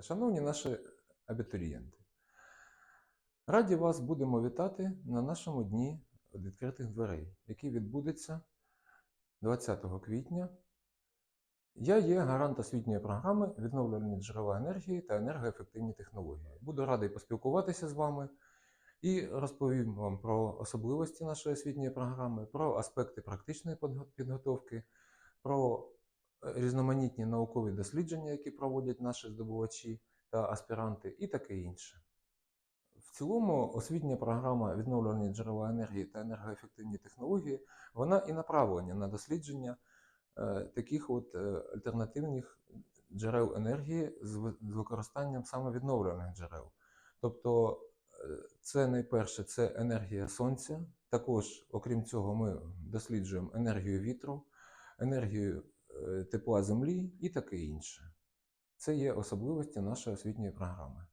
Шановні наші абітурієнти, раді вас будемо вітати на нашому дні відкритих дверей, який відбудеться 20 квітня. Я є гарант освітньої програми відновлювальні джерела енергії та енергоефективні технології. Буду радий поспілкуватися з вами і розповім вам про особливості нашої освітньої програми, про аспекти практичної підготовки, про різноманітні наукові дослідження, які проводять наші здобувачі та аспіранти, і таке інше. В цілому, освітня програма відновлювальні джерела енергії та енергоефективні технології, вона і направлення на дослідження е, таких от е, альтернативних джерел енергії з використанням саме відновлювальних джерел. Тобто, е, це найперше це енергія сонця. Також, окрім цього, ми досліджуємо енергію вітру, енергію тепла землі і таке інше. Це є особливості нашої освітньої програми.